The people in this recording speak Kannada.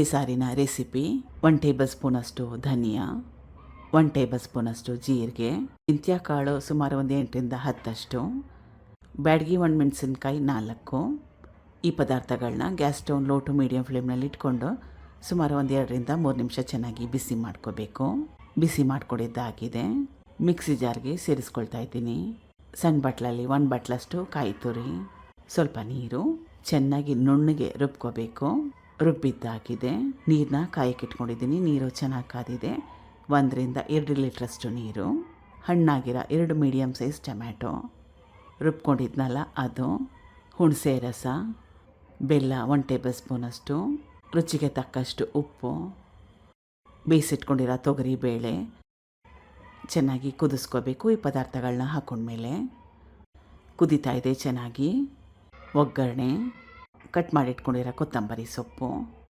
ಈ ಸಾರಿನ ರೆಸಿಪಿ ಒನ್ ಟೇಬಲ್ ಸ್ಪೂನಷ್ಟು ಧನಿಯಾ, ಒನ್ ಟೇಬಲ್ ಸ್ಪೂನಷ್ಟು ಜೀರಿಗೆ ಕಾಳು ಸುಮಾರು ಒಂದು ಎಂಟರಿಂದ ಹತ್ತಷ್ಟು, ಬ್ಯಾಡಗಿ ಒಂದು ಮೆಣಸಿನ್ಕಾಯಿ ನಾಲ್ಕು, ಈ ಪದಾರ್ಥಗಳನ್ನ gas stove low to medium ಫ್ಲೇಮ್ನಲ್ಲಿ ಇಟ್ಕೊಂಡು ಸುಮಾರು ಒಂದು ಎರಡರಿಂದ ಮೂರು ನಿಮಿಷ ಚೆನ್ನಾಗಿ ಬಿಸಿ ಮಾಡ್ಕೋಬೇಕು. ಬಿಸಿ ಮಾಡ್ಕೊಂಡಿದ್ದಾಗಿದೆ. ಮಿಕ್ಸಿ ಜಾರ್ಗೆ ಸೇರಿಸ್ಕೊಳ್ತಾ ಇದ್ದೀನಿ. ಸಣ್ಣ ಬಟ್ಲಲ್ಲಿ ಒಂದು ಬಟ್ಲಷ್ಟು ಕಾಯಿ ತುರಿ, ಸ್ವಲ್ಪ ನೀರು, ಚೆನ್ನಾಗಿ ನುಣ್ಣಗೆ ರುಬ್ಕೋಬೇಕು. ರುಬ್ಬಿದ್ದಾಗಿದೆ. ನೀರನ್ನ ಕಾಯಕ್ಕಿಟ್ಕೊಂಡಿದ್ದೀನಿ. ನೀರು ಚೆನ್ನಾಗಿ ಕಾದಿದೆ. ಒಂದರಿಂದ ಎರಡು ಲೀಟ್ರಷ್ಟು ನೀರು, ಹಣ್ಣಾಗಿರೋ ಎರಡು ಮೀಡಿಯಮ್ ಸೈಜ್ ಟೊಮ್ಯಾಟೊ, ರುಬ್ಕೊಂಡಿದ್ನಲ್ಲ ಅದು, ಹುಣಸೆ ರಸ, ಬೆಲ್ಲ ಒನ್ ಟೇಬಲ್ ಸ್ಪೂನಷ್ಟು ರುಚಿಗೆ ತಕ್ಕಷ್ಟು ಉಪ್ಪು, ಬೇಯಿಸಿಟ್ಕೊಂಡಿರೋ ತೊಗರಿ ಬೇಳೆ, ಚೆನ್ನಾಗಿ ಕುದಿಸ್ಕೋಬೇಕು ಈ ಪದಾರ್ಥಗಳನ್ನ ಹಾಕೊಂಡ್ಮೇಲೆ. ಕುದೀತಾ ಇದೆ ಚೆನ್ನಾಗಿ. ಒಗ್ಗರಣೆ ಕಟ್ ಮಾಡಿಟ್ಕೊಂಡಿರೋ ಕೊತ್ತಂಬರಿ ಸೊಪ್ಪು.